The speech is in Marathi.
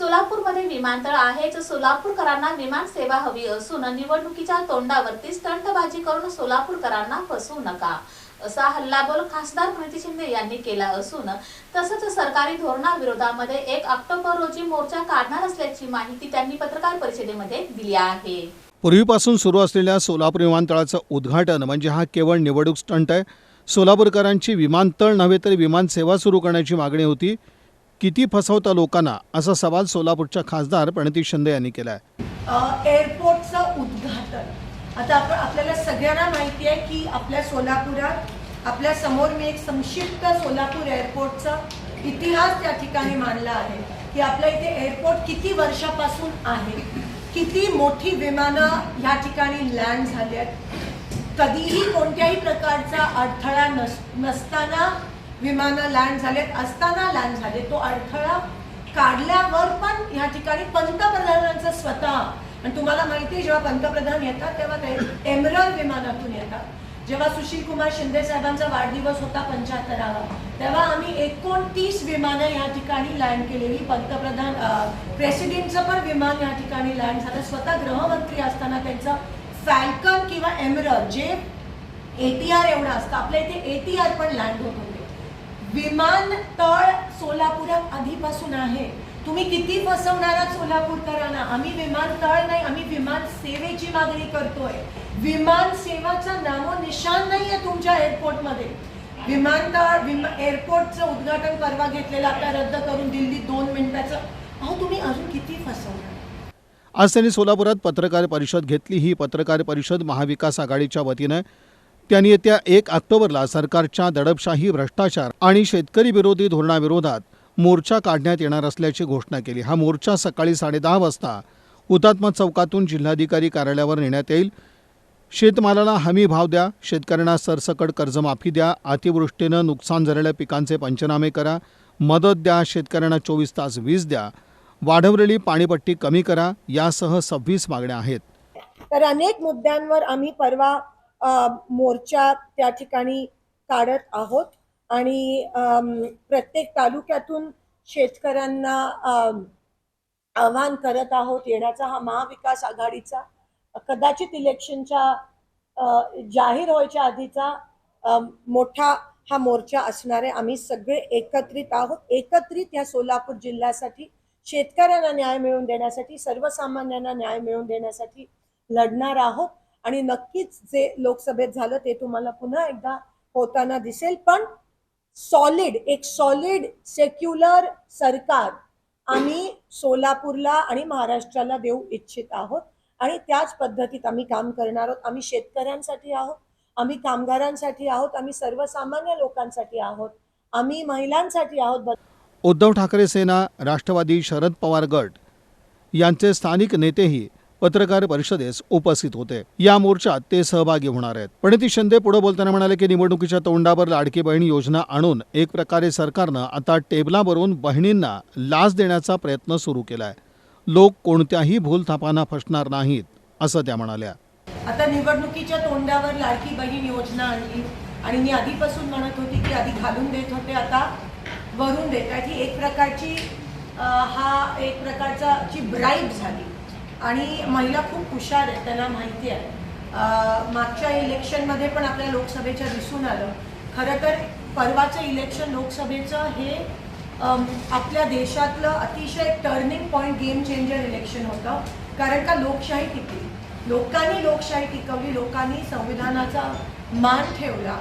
सोलापूरमध्ये विमानतळ आहेच सोलापूरकरांना विमान सेवा हवी असून निवडणुकीच्या तोंडावरती स्टंटबाजी करून सोलापूरकरांना फसवू नका असा हल्लाबोल खासदार प्रीती शिंदे यांनी केला असून तसंच सरकारी धोरणाविरोधामध्ये एक ऑक्टोबर रोजी मोर्चा काढणार असल्याची माहिती त्यांनी पत्रकार परिषदेमध्ये दिली आहे. पूर्वीपासून सुरू असलेल्या सोलापूर विमानतळाचं उद्घाटन म्हणजे हा केवळ निवडणूक स्टंट आहे. सोलापूरकरांची विमानतळ नव्हे तर विमानसेवा सुरू करण्याची मागणी होती. किती फसवता लोकांना असा सवाल सोलापूरच्या खासदार प्रणिती शिंदे यांनी केला आहे एअरपोर्टचं उद्घाटन. आता आपण आपल्याला सगळ्यांना माहिती आहे की आपल्या सोलापुरात आपल्यासमोर मी एक संक्षिप्त सोलापूर एअरपोर्टचा इतिहास त्या ठिकाणी मांडला आहे की आपल्या इथे एअरपोर्ट किती वर्षापासून आहे किती मोठी विमानं ह्या ठिकाणी लँड झाली आहेत. कधीही कोणत्याही प्रकारचा अडथळा नस नसताना विमानं लँड झालेत असताना लँड झाले. तो अडथळा काढल्यावर पण ह्या ठिकाणी पंतप्रधानांचं स्वतः आणि तुम्हाला माहिती आहे जेव्हा पंतप्रधान येतात तेव्हा ते एमरल विमानातून येतात. जेव्हा सुशील कुमार शिंदे साहेबांचा वाढदिवस होता पंच्याहत्तरावा तेव्हा आम्ही एकोणतीस विमानं या ठिकाणी लँड केलेली. पंतप्रधान प्रेसिडेंटचं पण विमान या ठिकाणी लँड झालं. स्वतः गृहमंत्री असताना त्यांचं फॅल्कन किंवा एमरल जे एटीआर एवढं असतं. आपल्या इथे एटीआर पण लँड होत. विमानतळ सोलापुरात आधीपासून आहे. तुम्ही किती फसवणार सोलापूरकरांना? आम्ही विमानतळ नाही आम्ही विमान सेवेची मागणी करतोय. विमान सेवाचा नामो निशान नाहीये तुमच्या एअरपोर्टमध्ये. विमानतळ विमा एअरपोर्टचं उद्घाटन परवा घेतलेलं आता रद्द करून दिल्ली दोन मिनिटाचं. अहो तुम्ही अजून किती फसवणार? आज त्यांनी सोलापुरात पत्रकार परिषद घेतली. ही पत्रकार परिषद महाविकास आघाडीच्या वतीनं त्यांनी येत्या एक ऑक्टोबरला सरकारच्या दडपशाही भ्रष्टाचार आणि शेतकरी विरोधी धोरणाविरोधात मोर्चा काढण्यात येणार असल्याची घोषणा केली. हा मोर्चा सकाळी साडेदहा वाजता हुतात्मा चौकातून जिल्हाधिकारी कार्यालयावर नेण्यात येईल. शेतमालाला हमी भाव द्या शेतकऱ्यांना सरसकट कर्जमाफी द्या अतिवृष्टीनं नुकसान झालेल्या पिकांचे पंचनामे करा मदत द्या शेतकऱ्यांना चोवीस तास वीज द्या वाढवलेली पाणीपट्टी कमी करा यासह सव्वीस मागण्या आहेत. तर अनेक मुद्द्यांवर आम्ही परवा मोर्चा त्या ठिकाणी काढत आहोत. आणि प्रत्येक तालुक्यातून शेतकऱ्यांना आव्हान आवाहन करत आहोत. येण्याचा हा महाविकास आघाडीचा कदाचित इलेक्शनच्या अ, जाहीर व्हायच्या आधीचा मोठा हा मोर्चा असणार आहे आम्ही सगळे एकत्रित आहोत. एकत्रित या सोलापूर जिल्ह्यासाठी शेतकऱ्यांना न्याय मिळवून देण्यासाठी सर्वसामान्यांना न्याय मिळवून देण्यासाठी लढणार आहोत. आणि नक्कीच जे लोकसभेत झालं ते तुम्हाला पुन्हा एकदा होताना दिसेल. पण सॉलिड एक सॉलिड सेक्युलर सरकार आम्ही सोलापूरला आणि महाराष्ट्राला देऊ इच्छित आहोत. आणि त्याच पद्धतीत आम्ही काम करणार आहोत. आम्ही शेतकऱ्यांसाठी आहोत. आम्ही कामगारांसाठी आहोत. आम्ही सर्वसामान्य लोकांसाठी आहोत. आम्ही महिलांसाठी आहोत. उद्धव ठाकरे सेना राष्ट्रवादी शरद पवार गट यांचे स्थानिक नेतेही पत्रकार परिषदेस उपस्थित होते. या मोर्चात ते सहभागी होणार आहेत. प्रणिती शिंदे पुढे बोलताना म्हणाले की निवडणुकीच्या तोंडावर लाडकी बहीण योजना आणून एक प्रकारे सरकारनं आता टेबलावरून बहिणींना लाच देण्याचा प्रयत्न सुरू केलाय. लोक कोणत्याही भूलथापांना फसणार नाहीत असं त्या म्हणाल्या. आता निवडणुकीच्या तोंडावर लाडकी बहीण योजना आणली आणि मी आधीपासून म्हणत होती की आधी घालून देत होते आता वरून देत आहे. ही एक प्रकारची हा एक प्रकारचा ची ब्राईब झाली. आणि महिला खूप हुशार आहेत त्यांना माहिती आहे. मागच्या इलेक्शनमध्ये पण आपल्या लोकसभेच्या दिसून आलं. खरं तर परवाचं इलेक्शन लोकसभेचं हे आपल्या देशातलं अतिशय turning point game changer election होतं. कारण का लोकशाही टिकली. लोकांनी लोकशाही टिकवली लोकांनी संविधानाचा मान ठेवला.